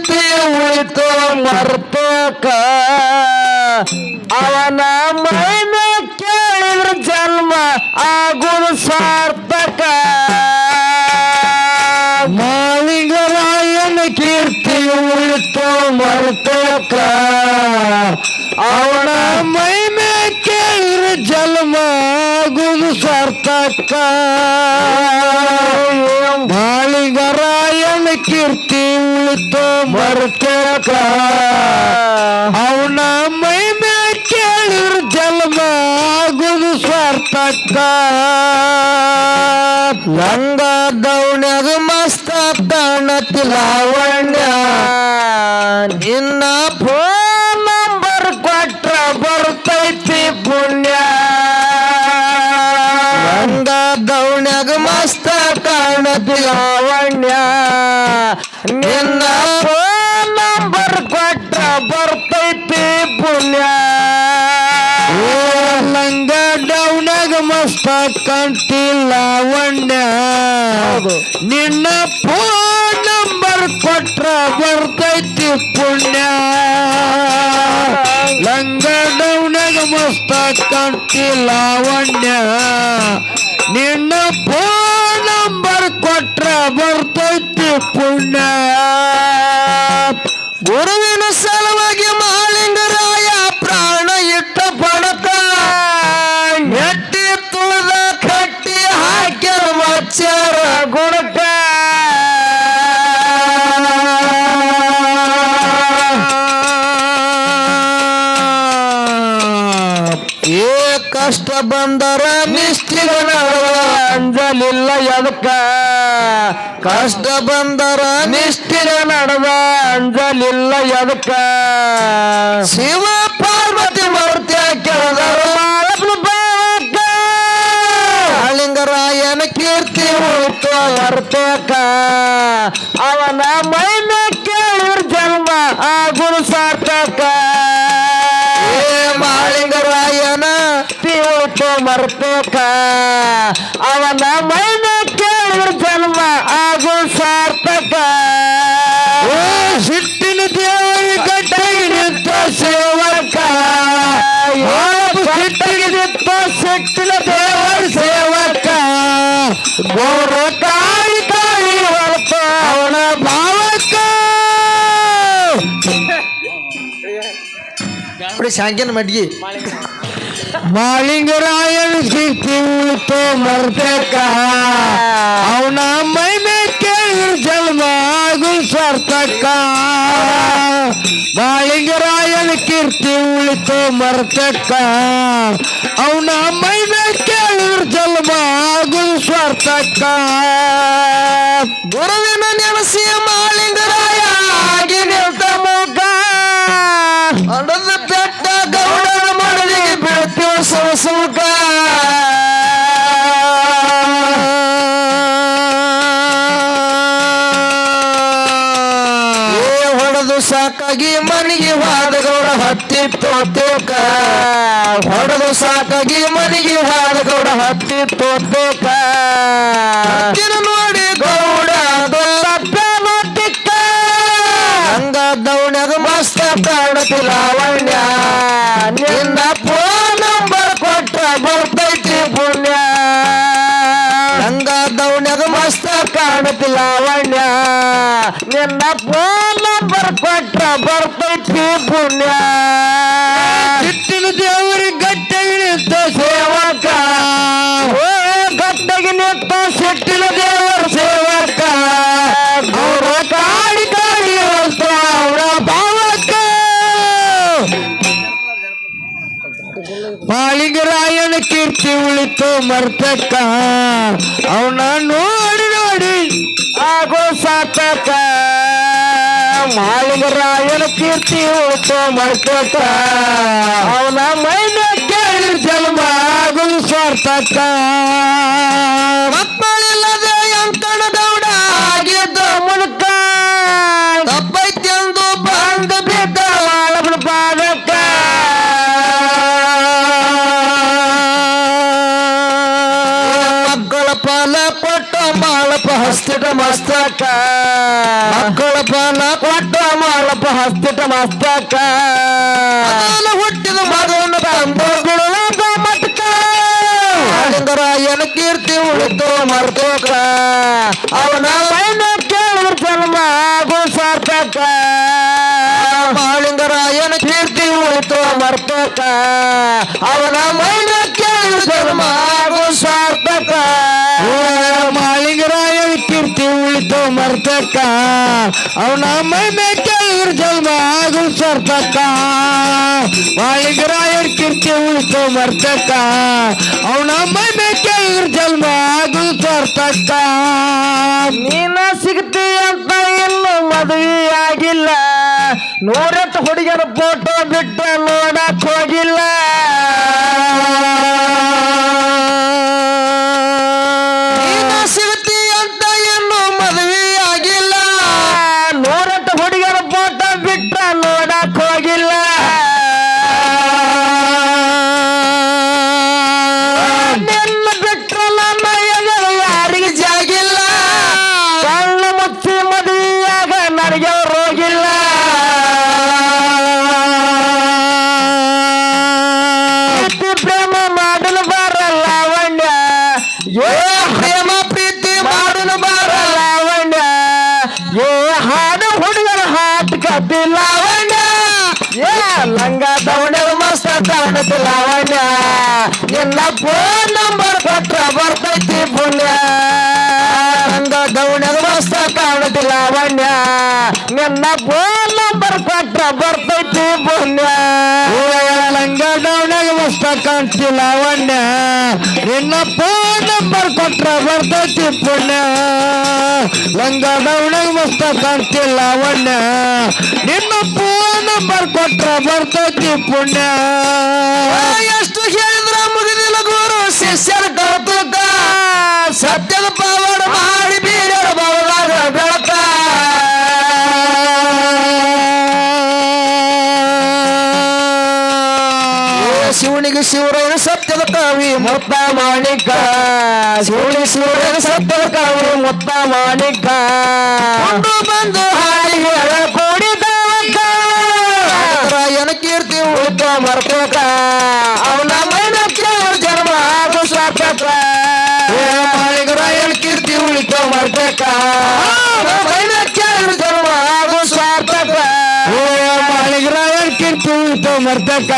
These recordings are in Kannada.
ಕೀರ್ತಿ ಉಳಿತು ಮರ್ತಕ ಅವನ ಮೈನ ಕೇಳಿದ್ರ ಜನ್ಮ ಆಗುದು ಸಾರ್ಥಕ ಮಾಳಿಂಗರಾಯನ ಕೀರ್ತಿ ಉಳಿತು ಮರ್ತಕ ಅವನ ಮೈಮೆ ಕೇಳಿದ್ರ ಜನ್ಮ ಆಗುದು ಸಾರ್ಥಕ ಮಾಳಿಂಗರಾಯನ ಕೀರ್ತಿ ಉಳಿತು ಮರ್ತಕ ಅವನ ಮೈಮೆ ಕೇಳಿದ್ರ ಜನ್ಮ ಆಗುದು ಸಾರ್ಥಕ ಲಂಗ ದೌಣ್ಯಾಗ ಮಸ್ತ ಕಾಣತಿ ಲಾವಣ್ಯ ನಿನ್ನ ಫೋನ್ ನಂಬರ್ ಕೊಟ್ರ ಬರ್ತೈತಿ ಪುಣ್ಯ ಲಂಗ ದೌಣ್ಯಾಗ ಮಸ್ತ ಕಾಣತಿ ಲಾವಣ್ಯ ನಿನ್ನ ಫೋನ್ ನಂಬರ್ ಕೊಟ್ಟ ಬರ್ತೈತಿ ಪುಣ್ಯ. ಲಂಗ ಡೌನಾಗ ಮಸ್ತ ಕಂಟಿಲ್ಲ ಲಾವಣ್ಯ ನಿನ್ನ ಫೋನ್ ನಂಬರ್ ಕೊಟ್ರ ಬರ್ತೈತಿ ಪುಣ್ಯ. ಲಂಗ ಡೌನಾಗ ಮಸ್ತ ಕಂಟಿಲ್ಲ ಲಾವಣ್ಯ ನಿನ್ನ ಫೋನ್ ಪುಣ್ಯ. ಗುರುವಿನ ನಿಷ್ಠಿರ ಅಂಜಲಿಲ್ಲ ಎದಕ್ಕ ಕಷ್ಟ ಬಂದರ ನಿಷ್ಠಿರ ನಡೆದ ಅಂಜಲಿಲ್ಲ ಎದಕ್ಕ ಶಿವ ಪಾರ್ವತಿ ಮೂರ್ತಿ ಕಾಳಿಂಗರಾಯನ ಕೀರ್ತಿ ಉಳಿತು ಅರ್ಥಕ ಅವನ ಮೈನ ತೀವತ್ತು ಮರ್ತಕ ಅವನ ಮೈನ ಕೇಳಿದ್ರ ಜನ್ಮ ಆಗು ಸಾರ್ಥಕ ಓ ಸಿಟ್ಟಿನ ದೇವರಿ ಗಟ್ಟಿಗೆ ನಿಂತ ಸೇವಕ ಓ ಸಿಟ್ಟಿಗೆ ನಿಂತ ಸಿಟ್ಟಿನ ದೇವರ ಸೇವಕ ಗೌರ ಕಾಯಿ ಕಾಯಿ ಹೊರತ ಅವನ ಭಾವಕ್ಕ ನೋಡಿ ಶಾಂಕಿನ ಮಡ್ಗಿ ಮಾಳಿಂಗರಾಯನ ಕೀರ್ತಿ ಉಳಿತು ಮರ್ತಕ ಅವನ ಮೈಮೆ ಕೇಳಿದ್ರು ಜನ್ಮ ಆಗು ಸಾರ್ಥಕ. ಮಾಳಿಂಗರಾಯನ ಕೀರ್ತಿ ಉಳಿತು ಮರ್ತಕ ಅವನ ಮೈಮೆ ಕೇಳಿದ್ರು ಜನ್ಮ ಆಗು ಸಾರ್ಥಕ. ಗುರುವಿನ ನೆನಸಿ ಮಾಳಿಂಗರಾಯ ಸಾಕಾಗಿ ಮನೆಗೆ ಹಾದಗೌಡ ಹತ್ತಿ ಹತ್ತಿತ್ತು ತೂಕ. ಹೊಡೆದು ಸಾಕಾಗಿ ಮನೆಗೆ ಹಾದ ಗೌಡ ಹತ್ತಿತ್ತು ತೂಕ. ನೋಡಿ ಗೌಡ ತಿಕ್ಕ ಹಂಗ ದೌಣ್ಯಾಗ ಮಸ್ತ ಕಾಣತಿ ಲಾವಣ್ಯ ನಿಂದ ಫೋನ್ ನಿನ್ನ ಫೋನ್ ನಂಬರ್ ಬರ್ತೈತಿ ಪುಣ್ಯ. ಸಿಟ್ಟಿನ ದೇವರಿಗೆ ಗಟ್ಟಿಗೆ ನಿಂತ ಸೇವಕ. ಓ ಗಟ್ಟಿಗೆ ನಿಂತ ಸಿಟ್ಟಿನ ದೇವರ ಸೇವಕ. ಅವರ ಕಾಡಿ ಕಾಡಿ ಅಂತ ಅವರ ಭಾವಕ್ಕ. ರಾಯನ ಕೀರ್ತಿ ಉಳಿತು ಮರ್ತಕ್ಕ. ಅವನ ಮಾಳಿಂಗರಾಯನ ಕೀರ್ತಿ ಉಳಿತು ಮಾಡ್ಕೋತ ಅವನ ಮೈನ ಕೇಳಿ ಜನ್ಮ ಆಗುದು ಸ್ವಾರ್ಥಕ್ಕ. ಮಕ್ಕಳಿಲ್ಲದೆ ಅಂಕಣ ಗೌಡ ಆಗಿದ್ದ ಮುಲ್ಕ ತಪ್ಪೈತೆಂದು ಬಂದು ಬಿದ್ದ ಮಾಳಬನ ಪಾದಕ್ಕ. ಮಕ್ಕಳ ಕೊಟ್ಟ ಮಾಳಪ ಹಸ್ತಿಟ ಮಸ್ತಕ. ಹಸ್ತಿಟ ಮಸ್ತಕ ಮೊದಲು ಹುಟ್ಟಿದ ಮಗನ ತಂದು ಬಿಡುವಂತ ಮಟ್ಕ ಮಾಳಿಂಗರಾಯನ ಕೀರ್ತಿ ಉಳಿತು ಮರ್ತೋಕ ಅವನ ಮೈನ ಕೇಳಿದ್ರ ಜನ್ಮ ಆಗು ಸಾರ್ಥಕ ಮಾಳಿಂಗರಾಯನ ಕೀರ್ತಿ ಉಳಿತು ಮರ್ತಕ ಅವನ ಮೈನ ಕೇಳಿದ್ರ ಜನ್ಮ ಆಗು ಸಾರ್ಥಕ ಮಾಳಿಂಗರಾಯ ಕೀರ್ತಿ ಉಳಿತು ಮರ್ತಕ ಅವನ ಮೈನ ಕೇಳಿದ್ರ ಸರ್ಪಕ್ಕ. ಮಾಳಿಂಗರಾಯರ ಕೀರ್ತಿ ಉಳಿತು ಮರ್ತಕ ಅವನ ಕೇಳಿದ್ರ ಜನ್ಮ ಆಗು ಸಾರ್ಥಕ ನೀನ ಸಿಗ್ತಿ ಅಂತ ಇನ್ನು ಮದುವೆ ಆಗಿಲ್ಲ ನೂರೆಂಟು ಹುಡುಗರ ಫೋಟೋ ಬಿಟ್ಟು ನೋಡಕ್ ಹೋಗಿಲ್ಲ. ಹುಡುಗರ ಫೋಟೋ ಬಿಟ್ಟ ನೋಡಕ್ ಹೋಗಿಲ್ಲ. ನಿನ್ನ ಬಿಟ್ರ ನನ್ನ ಜಾಗಿಲ್ಲ. ಕಳ್ಳ ಮುಚ್ಚಿ ಮದುವೆಯಾಗ ನನಗೆ ರೋಗಿಲ್ಲ ಪ್ರೇಮ ಮಾಡಲು ಬರಲ್ಲ ಕಾಣತಿ ಲಾವಣ್ಯ ನಿನ್ನ ಫೋನ್ ನಂಬರ್ ಕೊಟ್ರ ಬರ್ತೈತಿ ಪುಣ್ಯ ಲಂಗ ದವಣೆ ಮಸ್ತ ಕಾಣತಿ ಲಾವಣ್ಯ ನಿನ್ನ ಫೋನ್ ನಂಬರ್ ಕೊಟ್ರ ಬರ್ತೈತಿ ಪುಣ್ಯ ಲಂಗ ದವಣೆಗ ಮಸ್ತ ಕಾಣ್ತಿ ಲಾವಣ್ಯ ನಿನ್ನ ಫೋನ್ ನಂಬರ್ ಕೊಟ್ರ ಬರ್ತೈತಿ ಪುಣ್ಯ ಲಂಗ ದವಣೆಗ ಮಸ್ತ ಕಾಣ್ತಿ ಲಾವಣ್ಯ ನಿನ್ನ ಫೋನ್ ನಂಬರ್ ಕೊಟ್ರ ಬರ್ತೈತಿ ಪುಣ್ಯ. ಎಷ್ಟು ಹೇಳಿದ್ರ ಮುಗಿದಿಲ್ಲ ಗುರು. ಶಿಷ್ಯರ ಕರ್ತದ ಸತ್ಯದ ಪವಾಡ ಮಾಡಿ ಬೀರರ ಬವದಾಗ ಬೆಳಕ. ಶಿವನಿಗೆ ಶಿವರಾಯನ ಸತ್ಯದ ಕವಿ ಮೊತ್ತ ಮಾಣಿಕ. ಶಿವನಿಗೆ ಶಿವಳಿಗ ಸತ್ಯದ ಕವಿ ಮುತ್ತ ಮಾಣಿಕ. ಬಂದು ಹಾಡಿ ಕೂಡಿದವಕ್ಕ ಮರ್ತಕ ಅವನ ಮೈನಕ್ಕೆ ಕೇಳು ಜನ್ಮ ಆಗು ಸಾರ್ಥಕ ಮಾಳಿಗರಾಯನ ಕೀರ್ತಿ ಉಳಿತು ಮರ್ತಕ ಮೈನಕ್ಕೆ ಮೈನ ಕೇಳು ಜನ್ಮ ಆಗು ಸಾರ್ಥಕ ಮಾಳಿಗರಾಯನ ಕೀರ್ತಿ ಉಳಿತು ಮರ್ತಕ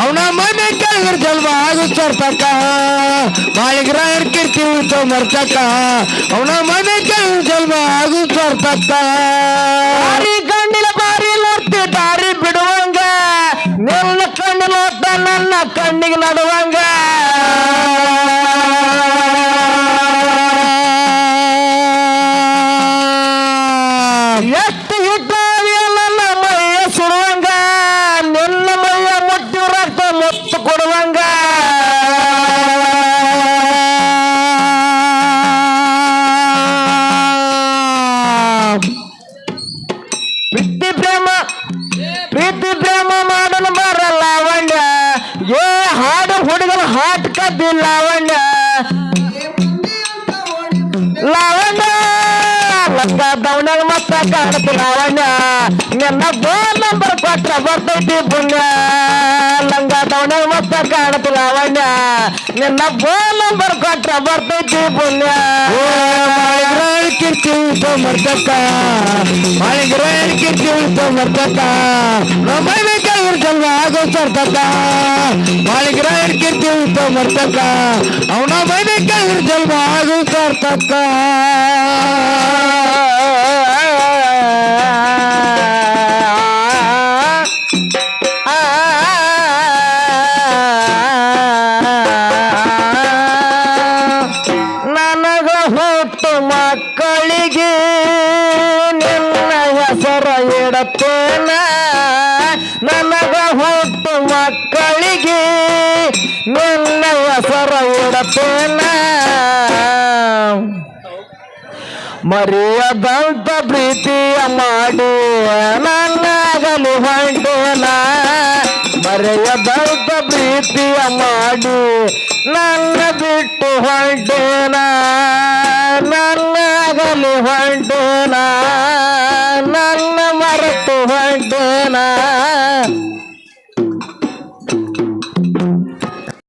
ಅವನ ಮೈನಕ್ಕೆ ಕೇಳಿದ್ರ ಜನ್ಮ ಆಗು ಸಾರ್ಥಕ ಮಾಳಿಗರಾಯನ ಕೀರ್ತಿ ಉಳಿತು ಮರ್ತಕ ಅವನ ಮೈನಕ್ಕೆ ಕೇಳಿದ್ರ ಜನ್ಮ ಆಗು ಸಾರ್ಥಕ ಕಣ್ಣಿಗೆ ನಡುವಂಗ. ಎಷ್ಟು ನನ್ನ ಮೈಯ ಸುಡುವಂಗ. ನಿನ್ನ ಮೈಯ ಮುಟ್ಟಿ ರಕ್ತ ಮುತ್ತು ಕೊಡುವಂಗ. ಪ್ರೀತಿ ಪ್ರೇಮ ಪ್ರೀತಿ ಪ್ರೇಮ. ದವಣ್ಯಾಗ ಮತ್ತ ಕಾಣತಿ ಲಾವಣ್ಯ ನಿನ್ನ ಫೋನ್ ನಂಬರ್ ಕೊಟ್ರ ಬರ್ತೈತಿ ಪುಣ್ಯ ಲಂಗ ದವಣ್ಯಾಗ ಮತ್ತ ಕಾಣತಿ ಲಾವಣ್ಯ ನಿನ್ನ ಫೋನ್ ನಂಬರ್ ಕೊಟ್ರ ಬರ್ತೈತಿ ಪುಣ್ಯ ಕೀರ್ತಿ ಉಳಿತು ಮರ್ತಕ್ಕ ಮಾಳಿಗ್ರಾಯನ ಕೀರ್ತಿ ಉಳಿತು ಮರ್ತಕ್ಕ ನಮ್ಮನೆ ಕೆಲವ್ರ ಜನ್ಮ ಆಗೋ ಸಾರ್ಥಕ ಮಾಳಿಗ್ರಾಯನ ಕೀರ್ತಿ ಉಳಿತು ಮರ್ತಕ್ಕ ಅವನ ಮನೆ ಕೆಲವ್ರ ಜನ್ಮ ಆಗೋ ಸಾರ್ಥಕ ಇಡತ್ತೇನ ನನಗ ಹುಟ್ಟು ಮಕ್ಕಳಿಗೆ ನಿನ್ನ ಹೆಸರ ಇಡತ್ತೇನ ಮರೆಯದಂತ ಪ್ರೀತಿಯ ಮಾಡಿ ನನ್ನಾಗಲು ಹೊಂಟೇನ. ಮರೆಯದಂತ ಪ್ರೀತಿಯ ಮಾಡಿ ನನ್ನ ಬಿಟ್ಟು ಹೊಂಟೇನ. ನನ್ನಾಗಲು ಹೊಂಟೇನ.